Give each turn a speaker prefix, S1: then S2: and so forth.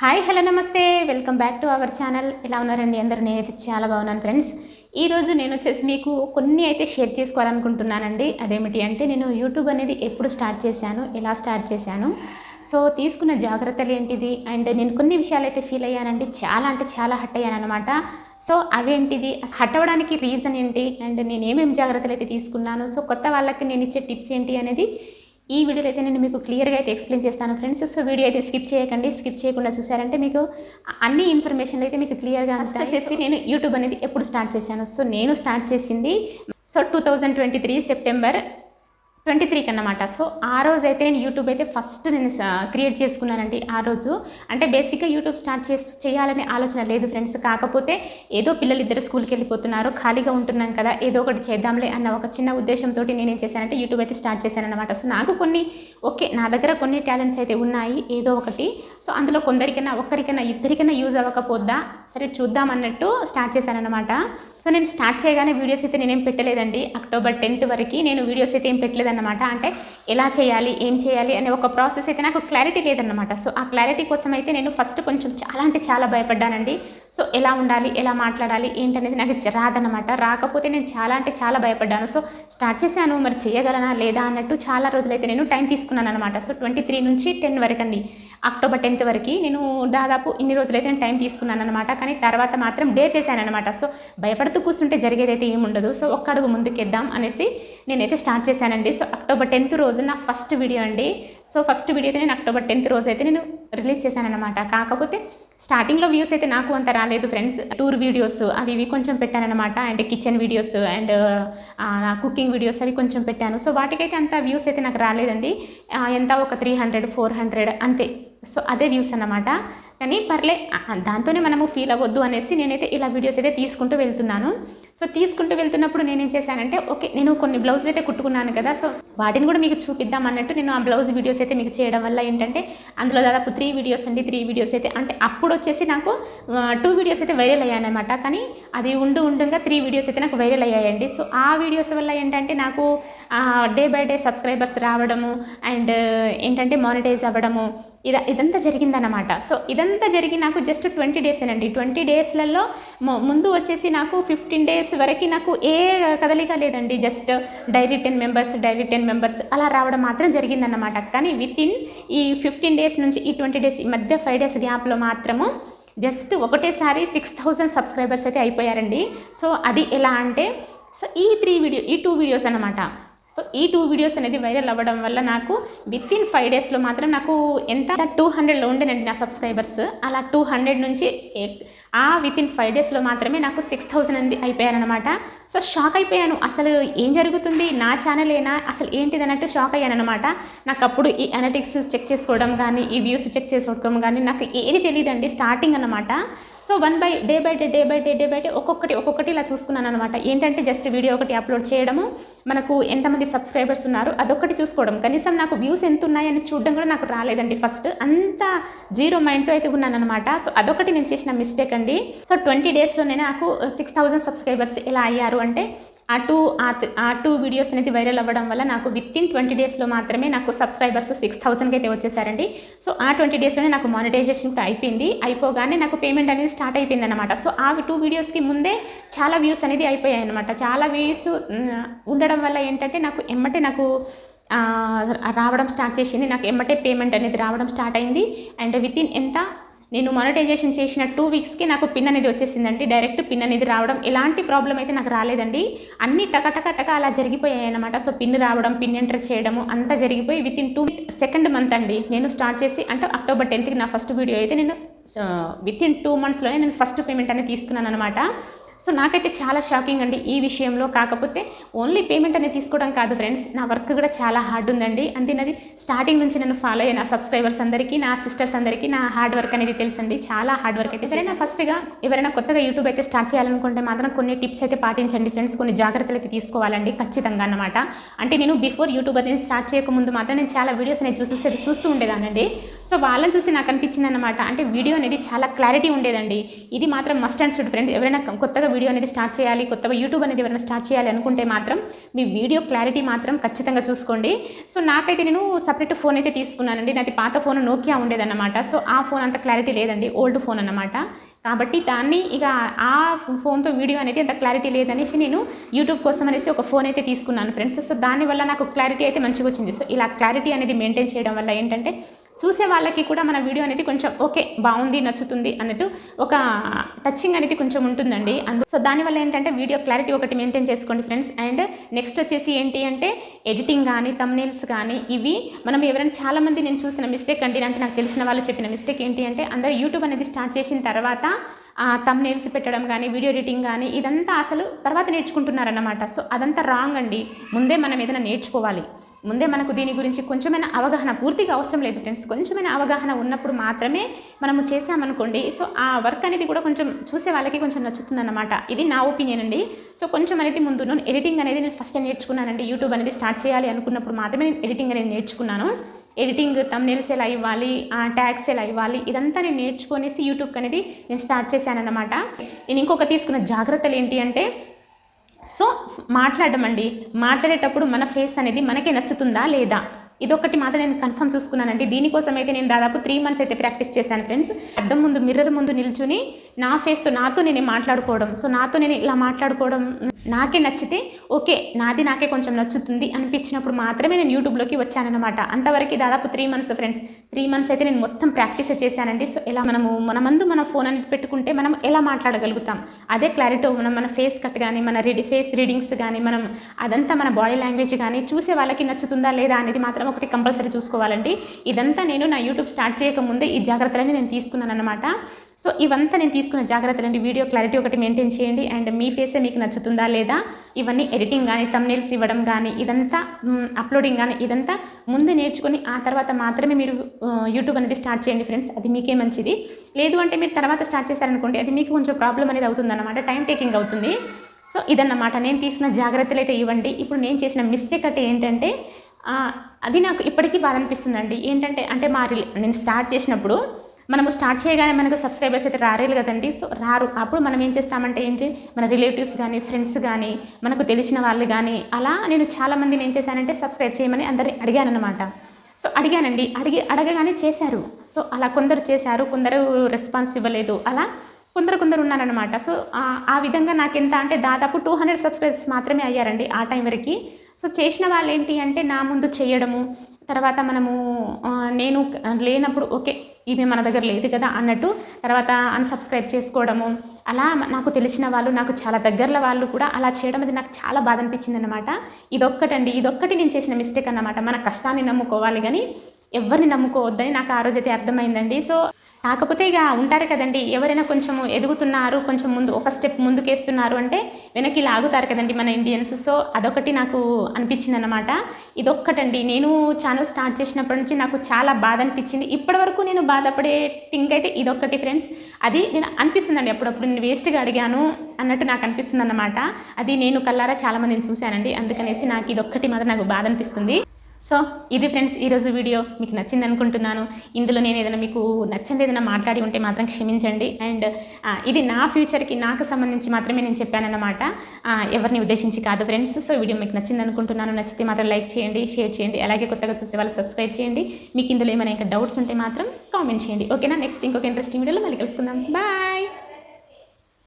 S1: Hi hello నమస్తే. Welcome back to our channel. ఎలా ఉన్నారండి అందరూ? నేనైతే చాలా బాగున్నాను ఫ్రెండ్స్. ఈరోజు నేను వచ్చేసి మీకు కొన్ని అయితే షేర్ చేసుకోవాలనుకుంటున్నానండి. అదేమిటి అంటే నేను యూట్యూబ్ అనేది ఎప్పుడు స్టార్ట్ చేశాను ఎలా స్టార్ట్ చేశాను. సో తీసుకున్న జాగ్రత్తలు ఏంటిది? అండ్ నేను కొన్ని విషయాలు అయితే ఫీల్ అయ్యానండి. చాలా అంటే చాలా హట్ అయ్యాను అనమాట సో అవేంటిది? హట్ అవ్వడానికి రీజన్ ఏంటి? అండ్ నేను ఏమేమి జాగ్రత్తలు అయితే తీసుకున్నాను? సో కొత్త వాళ్ళకి నేను ఇచ్చే టిప్స్ ఏంటి అనేది ఈ వీడియోలో అయితే నేను మీకు క్లియర్గా అయితే ఎక్స్ప్లెయిన్ చేస్తాను. ఫ్రెండ్స్ సో వీడియో అయితే స్కిప్ చేయకండి. స్కిప్ చేయకుండా చూసారంటే మీకు అన్ని ఇన్ఫర్మేషన్ అయితే మీకు క్లియర్గా ఫస్ట్ వచ్చేసి నేను యూట్యూబ్ అనేది ఎప్పుడు స్టార్ట్ చేశాను? సో నేను స్టార్ట్ చేసింది so two thousand twenty three September twenty త్రీకి అన్నమాట సో ఆ రోజు అయితే నేను యూట్యూబ్ అయితే ఫస్ట్ నేను క్రియేట్ చేసుకున్నానండి ఆ రోజు. అంటే బేసిక్గా యూట్యూబ్ స్టార్ట్ చేసి చేయాలనే ఆలోచన లేదు ఫ్రెండ్స్ కాకపోతే ఏదో పిల్లలు ఇద్దరు స్కూల్కి వెళ్ళిపోతున్నారు ఖాళీగా ఉంటున్నాం కదా ఏదో ఒకటి చేద్దాంలే అన్న ఒక చిన్న ఉద్దేశంతో నేనేం చేశానంటే యూట్యూబ్ అయితే స్టార్ట్ చేశాను అనమాట సో నాకు కొన్ని ఓకే నా దగ్గర కొన్ని టాలెంట్స్ అయితే ఉన్నాయి ఏదో ఒకటి. సో అందులో కొందరికైనా ఒక్కరికైనా ఇద్దరికైనా యూజ్ అవ్వకపోద్దా? సరే చూద్దాం అన్నట్టు స్టార్ట్ చేశానమాట సో నేను స్టార్ట్ చేయగానే వీడియోస్ అయితే నేనేం పెట్టలేదండి. అక్టోబర్ టెన్త్ వరకు నేను వీడియోస్ అయితే ఏం పెట్టలేదన్నమాట. అంటే ఎలా చేయాలి ఏం చేయాలి అనే ఒక ప్రాసెస్ అయితే నాకు క్లారిటీ లేదన్నమాట. సో ఆ క్లారిటీ కోసం అయితే నేను ఫస్ట్ కొంచెం చాలా అంటే చాలా భయపడ్డానండి. సో ఎలా ఉండాలి ఎలా మాట్లాడాలి ఏంటనేది నాకు రాదనమాట రాదన్నమాట. రాకపోతే నేను చాలా అంటే చాలా భయపడ్డాను. సో స్టార్ట్ చేశాను మరి చేయగలనా లేదా అన్నట్టు చాలా రోజులైతే నేను టైం తీసుకున్నాను అనమాట సో ట్వంటీ త్రీ నుంచి టెన్ వరకు అండి అక్టోబర్ టెన్త్ వరకు నేను దాదాపు ఇన్ని రోజులైతే నేను టైం తీసుకున్నాను అనమాట కానీ తర్వాత మాత్రం డే చేశాను అనమాట సో భయపడుతూ కూర్చుంటే జరిగేదైతే ఏముండదు. సో ఒక్క అడుగు ముందుకేద్దాం అనేసి నేనైతే స్టార్ట్ చేశానండి. సో అక్టోబర్ టెన్త్ రోజు నా ఫస్ట్ వీడియో అండి. సో ఫస్ట్ వీడియో అయితే నేను అక్టోబర్ టెన్త్ రోజు అయితే నేను రిలీజ్ చేశానన్నమాట. కాకపోతే స్టార్టింగ్లో వ్యూస్ అయితే నాకు అంత రాలేదు ఫ్రెండ్స్. టూర్ వీడియోస్ అవి ఇవి కొంచెం పెట్టానమాట and kitchen videos and cooking videos అవి కొంచెం పెట్టాను. సో వాటికైతే అంత వ్యూస్ అయితే నాకు రాలేదండి. ఎంత ఒక త్రీ హండ్రెడ్ ఫోర్ హండ్రెడ్ అంతే. సో అదే వ్యూస్ అన్నమాట. కానీ పర్లే దాంతోనే మనము ఫీల్ అవ్వద్దు అనేసి నేనైతే ఇలా వీడియోస్ అయితే తీసుకుంటూ వెళ్తున్నాను. సో తీసుకుంటూ వెళ్తున్నప్పుడు నేనేం చేశానంటే ఓకే నేను కొన్ని బ్లౌజులు అయితే కుట్టుకున్నాను కదా సో వాటిని కూడా మీకు చూపిద్దాం అన్నట్టు నేను ఆ బ్లౌజ్ వీడియోస్ అయితే మీకు చేయడం వల్ల ఏంటంటే అందులో దాదాపు త్రీ త్రీ వీడియోస్ అండి త్రీ వీడియోస్ అయితే. అంటే అప్పుడు వచ్చేసి నాకు టూ వీడియోస్ అయితే వైరల్ అయ్యానమాట కానీ అది ఉండు ఉండగా త్రీ వీడియోస్ అయితే నాకు వైరల్ అయ్యాయండి. సో ఆ వీడియోస్ వల్ల ఏంటంటే నాకు డే బై డే సబ్స్క్రైబర్స్ రావడము అండ్ ఏంటంటే మానిటైజ్ అవ్వడము ఇద ఇదంతా జరిగిందన్నమాట. సో ఇదంతా జరిగి నాకు జస్ట్ ట్వంటీ డేస్ అండి ట్వంటీ డేస్లలో ముందు వచ్చేసి నాకు ఫిఫ్టీన్ డేస్ వరకు నాకు ఏ కదలిక లేదండి. Just daily ten members daily ten members అలా రావడం మాత్రం జరిగిందన్నమాట. కానీ విత్ ఇన్ ఈ ఫిఫ్టీన్ డేస్ నుంచి ఈ ట్వంటీ డేస్ ఈ మధ్య ఫైవ్ డేస్ గ్యాప్లో మాత్రము జస్ట్ ఒకటేసారి సిక్స్ థౌజండ్ సబ్స్క్రైబర్స్ అయితే అయిపోయారండి. సో అది ఎలా అంటే సో ఈ త్రీ వీడియో ఈ టూ వీడియోస్ అనమాట సో ఈ టూ వీడియోస్ అనేది వైరల్ అవ్వడం వల్ల నాకు విత్ ఇన్ ఫైవ్ డేస్లో మాత్రం నాకు ఎంత టూ హండ్రెడ్లో ఉండేనండి నా సబ్స్క్రైబర్స్ అలా టూ హండ్రెడ్ నుంచి ఆ విత్ ఇన్ ఫైవ్ డేస్లో మాత్రమే నాకు సిక్స్ థౌజండ్ అనేది అయిపోయారనమాట సో షాక్ అయిపోయాను. అసలు ఏం జరుగుతుంది? నా ఛానలేనా అసలు ఏంటిది అన్నట్టు షాక్ అయ్యాను అనమాట నాకు అప్పుడు ఈ అనలిటిక్స్ చెక్ చేసుకోవడం కానీ ఈ వ్యూస్ చెక్ చేసుకోవడం కానీ నాకు ఏది తెలియదండి. స్టార్టింగ్ అనమాట so one by day by day day by day day by day ఒక్కొక్కటి ఒక్కొక్కటి ఇలా చూసుకున్నాను అనమాట ఏంటంటే జస్ట్ వీడియో ఒకటి అప్లోడ్ చేయడము. మనకు ఎంత మంది సబ్స్క్రైబర్స్ ఉన్నారు. అదొక్కటి చూసుకోవడం. కనీసం నాకు వ్యూస్ ఎంత ఉన్నాయని చూడడం కూడా నాకు రాలేదండి ఫస్ట్ అంత జీరో మైండ్తో అయితే ఉన్నాను అనమాట సో అదొకటి నేను చేసిన మిస్టేక్ అండి. సో ట్వంటీ డేస్లోనే నాకు సిక్స్ థౌజండ్ సబ్స్క్రైబర్స్ ఎలా అయ్యారు అంటే ఆ టూ ఆ ఆ టూ వీడియోస్ అనేది వైరల్ అవ్వడం వల్ల నాకు విత్ ఇన్ ట్వంటీ డేస్లో మాత్రమే నాకు సబ్స్క్రైబర్స్ సిక్స్ థౌసండ్కి అయితే వచ్చేసారండి. సో ఆ ట్వంటీ డేస్లోనే నాకు మానిటైజేషన్ అయిపోయింది. అయిపోగానే నాకు పేమెంట్ అనేది స్టార్ట్ అయిపోయింది అనమాట సో ఆ టూ వీడియోస్కి ముందే చాలా వ్యూస్ అనేది అయిపోయాయి అనమాట చాలా వ్యూస్ ఉండడం వల్ల ఏంటంటే నాకు ఎమ్మటే నాకు రావడం స్టార్ట్ చేసింది. నాకు ఎమ్మటే పేమెంట్ అనేది రావడం స్టార్ట్ అయింది. అండ్ విత్ ఇన్ ఎంత? నేను మానిటైజేషన్ చేసిన టూ వీక్స్కి నాకు పిన్ అనేది వచ్చేసిందండి. డైరెక్ట్ పిన్ అనేది రావడం. ఎలాంటి ప్రాబ్లం అయితే నాకు రాలేదండి. అన్ని టక టక టక అలా జరిగిపోయాయి అనమాట సో పిన్ రావడం పిన్ ఎంటర్ చేయడము అంతా జరిగిపోయి with in two second month అండి నేను స్టార్ట్ చేసి అంటే అక్టోబర్ టెన్త్కి నా ఫస్ట్ వీడియో అయితే నేను విత్ ఇన్ టూ మంత్స్లోనే నేను ఫస్ట్ పేమెంట్ అనేది తీసుకున్నాను అనమాట సో నాకైతే చాలా షాకింగ్ అండి ఈ విషయంలో. కాకపోతే ఓన్లీ పేమెంట్ అనేది తీసుకోవడం కాదు ఫ్రెండ్స్. నా వర్క్ కూడా చాలా హార్డ్ ఉందండి. అంతే నాది స్టార్టింగ్ నుంచి నన్ను ఫాలో అయిన సబ్స్క్రైబర్స్ అందరికీ నా సిస్టర్స్ అందరికీ నా హార్డ్ వర్క్ అనేది తెలుసండి. చాలా హార్డ్ వర్క్ అయితే ఎవరైనా ఫస్ట్గా ఎవరైనా కొత్తగా యూట్యూబ్ అయితే స్టార్ట్ చేయాలనుకుంటే మాత్రం కొన్ని టిప్స్ అయితే పాటించండి ఫ్రెండ్స్. కొన్ని జాగ్రత్తలు అయితే తీసుకోవాలండి ఖచ్చితంగా అన్నమాట. అంటే నేను బిఫోర్ యూట్యూబ్ అనేది స్టార్ట్ చేయకముందు మాత్రం నేను చాలా వీడియోస్ నేను చూసి చూస్తూ ఉండేదానండి సో వాళ్ళని చూసి నాకు అనిపించింది అనమాట అంటే వీడియో అనేది చాలా క్లారిటీ ఉండేదండి. ఇది మాత్రం మస్ట్ అండ్ షుడ్ ఫ్రెండ్ ఎవరైనా కొత్తగా వీడియో అనేది స్టార్ట్ చేయాలి కొత్తగా యూట్యూబ్ అనేది ఎవరైనా స్టార్ట్ చేయాలి అనుకుంటే మాత్రం మీ వీడియో క్లారిటీ మాత్రం ఖచ్చితంగా చూసుకోండి. సో నాకైతే నేను సపరేట్ ఫోన్ అయితే తీసుకున్నానండి. నాది పాత ఫోన్ నోకియా ఉండేదన్నమాట. సో ఆ ఫోన్ అంత క్లారిటీ లేదండి. ఓల్డ్ ఫోన్ అన్నమాట. కాబట్టి దాన్ని ఇక ఆ ఫోన్తో వీడియో అనేది అంత క్లారిటీ లేదనేసి నేను యూట్యూబ్ కోసం అనేసి ఒక ఫోన్ అయితే తీసుకున్నాను ఫ్రెండ్స్. సో దానివల్ల నాకు క్లారిటీ అయితే మంచిగా వచ్చింది. సో ఇలా క్లారిటీ అనేది మెయింటైన్ చేయడం వల్ల ఏంటంటే చూసే వాళ్ళకి కూడా మన వీడియో అనేది కొంచెం ఓకే బాగుంది నచ్చుతుంది అన్నట్టు ఒక టచింగ్ అనేది కొంచెం ఉంటుందండి. అందు సో దానివల్ల ఏంటంటే వీడియో క్లారిటీ ఒకటి మెయింటైన్ చేసుకోండి ఫ్రెండ్స్. అండ్ నెక్స్ట్ వచ్చేసి ఏంటి అంటే ఎడిటింగ్ కానీ తమ్నేల్స్ కానీ ఇవి మనం ఎవరైనా చాలామంది నేను చూసిన మిస్టేక్ అండి అంటే నాకు తెలిసిన వాళ్ళు చెప్పిన మిస్టేక్ ఏంటి అంటే అందరూ యూట్యూబ్ అనేది స్టార్ట్ చేసిన తర్వాత తమ్నేల్స్ పెట్టడం కానీ వీడియో ఎడిటింగ్ కానీ ఇదంతా అసలు తర్వాత నేర్చుకుంటున్నారన్నమాట. సో అదంతా రాంగ్ అండి. ముందే మనం ఏదైనా నేర్చుకోవాలి. ముందే మనకు దీని గురించి కొంచెమైనా అవగాహన పూర్తిగా అవసరం లేదు ఫ్రెండ్స్ కొంచెమైనా అవగాహన ఉన్నప్పుడు మాత్రమే మనము చేసామనుకోండి సో ఆ వర్క్ అనేది కూడా కొంచెం చూసే వాళ్ళకి కొంచెం నచ్చుతుందన్నమాట. ఇది నా ఒపీనియన్ అండి. సో కొంచెం అనేది ముందు నేను ఎడిటింగ్ అనేది నేను ఫస్ట్ నేర్చుకున్నానండి. యూట్యూబ్ అనేది స్టార్ట్ చేయాలి అనుకున్నప్పుడు మాత్రమే నేను ఎడిటింగ్ అనేది నేర్చుకున్నాను. ఎడిటింగ్ తమ్నేల్స్ ఎలా ఇవ్వాలి ట్యాగ్స్ ఎలా ఇవ్వాలి ఇదంతా నేను నేర్చుకునేసి యూట్యూబ్ అనేది నేను స్టార్ట్ చేశానన్నమాట. నేను ఇంకొక తీసుకున్న జాగ్రత్తలు ఏంటి అంటే సో మాట్లాడమండి. అండి మాట్లాడేటప్పుడు మన ఫేస్ అనేది మనకే నచ్చుతుందా లేదా? ఇదొకటి మాత్రం నేను కన్ఫర్మ్ చూసుకున్నానండి. దీనికోసం అయితే నేను దాదాపు త్రీ మంత్స్ అయితే ప్రాక్టీస్ చేశాను ఫ్రెండ్స్. అద్దం ముందు మిర్రర్ ముందు నిల్చుని నా ఫేస్తో నాతో నేను మాట్లాడుకోవడం. సో నాతో నేను ఇలా మాట్లాడుకోవడం నాకే నచ్చితే ఓకే నాది నాకే కొంచెం నచ్చుతుంది అనిపించినప్పుడు మాత్రమే నేను యూట్యూబ్లోకి వచ్చానమాట అంతవరకు దాదాపు three months friends. Three months అయితే నేను మొత్తం ప్రాక్టీస్ చేశానండి. సో ఎలా మనము మన మందు మన ఫోన్ అనేది పెట్టుకుంటే మనం ఎలా మాట్లాడగలుగుతాం? అదే క్లారిటీ మనం మన ఫేస్ కట్ కానీ మన రీడి ఫేస్ రీడింగ్స్ కానీ మనం అదంతా మన బాడీ లాంగ్వేజ్ కానీ చూసే వాళ్ళకి నచ్చుతుందా లేదా అనేది మాత్రం ఒకటి కంపల్సరీ చూసుకోవాలండి. ఇదంతా నేను నా యూట్యూబ్ స్టార్ట్ చేయకముందే ఈ జాగ్రత్తలన్నీ నేను తీసుకున్నాను అనమాట సో ఇవంతా నేను తీసుకున్న జాగ్రత్తలు అండి వీడియో క్లారిటీ ఒకటి మెయింటైన్ చేయండి. అండ్ మీ ఫేసే మీకు నచ్చుతుందా లేదా? ఇవన్నీ ఎడిటింగ్ కానీ తమ్నేల్స్ ఇవ్వడం కానీ ఇదంతా అప్లోడింగ్ కానీ ఇదంతా ముందు నేర్చుకొని ఆ తర్వాత మాత్రమే మీరు యూట్యూబ్ అనేది స్టార్ట్ చేయండి ఫ్రెండ్స్. అది మీకే మంచిది. లేదు అంటే మీరు తర్వాత స్టార్ట్ చేస్తారనుకోండి అది మీకు కొంచెం ప్రాబ్లం అనేది అవుతుందన్నమాట. టైం టేకింగ్ అవుతుంది. సో ఇదన్నమాట. నేను తీసుకున్న జాగ్రత్తలు అయితే ఇవ్వండి. ఇప్పుడు నేను చేసిన మిస్టేక్ అంటే ఏంటంటే అది నాకు ఇప్పటికీ బాగా అనిపిస్తుందండి. ఏంటంటే అంటే మా రిలే నేను స్టార్ట్ చేసినప్పుడు మనము స్టార్ట్ చేయగానే మనకు సబ్స్క్రైబర్స్ అయితే రారేలు కదండి. సో రారు. అప్పుడు మనం ఏం చేస్తామంటే ఏంటి మన రిలేటివ్స్ కానీ ఫ్రెండ్స్ కానీ మనకు తెలిసిన వాళ్ళు కానీ అలా నేను చాలామందిని ఏం చేశానంటే సబ్స్క్రైబ్ చేయమని అందరిని అడిగాను అనమాట సో అడిగానండి. అడిగి అడగగానే చేశారు. సో అలా కొందరు చేశారు. కొందరు రెస్పాన్స్ ఇవ్వలేదు. అలా కొందరు కొందరు ఉన్నారనమాట సో ఆ విధంగా నాకు ఎంత అంటే దాదాపు టూ హండ్రెడ్ సబ్స్క్రైబర్స్ మాత్రమే అయ్యారండి ఆ టైం వరకు. సో చేసిన వాళ్ళు ఏంటి అంటే నా ముందు చేయడము తర్వాత మనము నేను లేనప్పుడు ఓకే ఇవి మన దగ్గర లేదు కదా అన్నట్టు తర్వాత అన్సబ్స్క్రైబ్ చేసుకోవడము అలా నాకు తెలిసిన వాళ్ళు నాకు చాలా దగ్గరలో వాళ్ళు కూడా అలా చేయడం అది నాకు చాలా బాధ అనిపించింది అనమాట ఇదొక్కటండి ఇదొక్కటి నేను చేసిన మిస్టేక్ అనమాట మన కష్టాన్ని నమ్ముకోవాలి కానీ ఎవరిని నమ్ముకోవద్దని నాకు ఆ రోజైతే అర్థమైందండి. సో కాకపోతే ఇక ఉంటారు కదండి ఎవరైనా కొంచెం ఎదుగుతున్నారు కొంచెం ముందు ఒక స్టెప్ ముందుకేస్తున్నారు అంటే వెనక్కి లాగుతారు కదండి మన ఇండియన్స్ సో అదొకటి నాకు అనిపించింది అనమాట ఇదొక్కటండి. నేను ఛానల్ స్టార్ట్ చేసినప్పటి నుంచి నాకు చాలా బాధ అనిపించింది. ఇప్పటివరకు నేను బాధపడే థింక్ అయితే ఇదొక్కటి ఫ్రెండ్స్ అది నేను అనిపిస్తుందండి. అప్పుడప్పుడు నేను వేస్ట్గా అడిగాను అన్నట్టు నాకు అనిపిస్తుంది అన్నమాట అది నేను కల్లారా చాలామందిని చూశానండి. అందుకనేసి నాకు ఇదొక్కటి మాత్రం నాకు బాధ అనిపిస్తుంది. సో ఇది ఫ్రెండ్స్ ఈరోజు వీడియో. మీకు నచ్చింది అనుకుంటున్నాను. ఇందులో నేను ఏదైనా మీకు నచ్చింది ఏదైనా మాట్లాడి ఉంటే మాత్రం క్షమించండి. అండ్ ఇది నా ఫ్యూచర్కి నాకు సంబంధించి మాత్రమే నేను చెప్పానన్నమాట. ఎవరిని ఉద్దేశించి కాదు ఫ్రెండ్స్. సో వీడియో మీకు నచ్చింది అనుకుంటున్నాను. నచ్చితే మాత్రం లైక్ చేయండి షేర్ చేయండి. అలాగే కొత్తగా చూసే వాళ్ళు సబ్స్క్రైబ్ చేయండి. మీకు ఇందులో ఏమైనా ఇంకా డౌట్స్ ఉంటే మాత్రం కామెంట్ చేయండి. ఓకేనా నెక్స్ట్ ఇంకొక ఇంట్రెస్టింగ్ వీడియోలో మళ్ళీ కలుసుకుందాం. బాయ్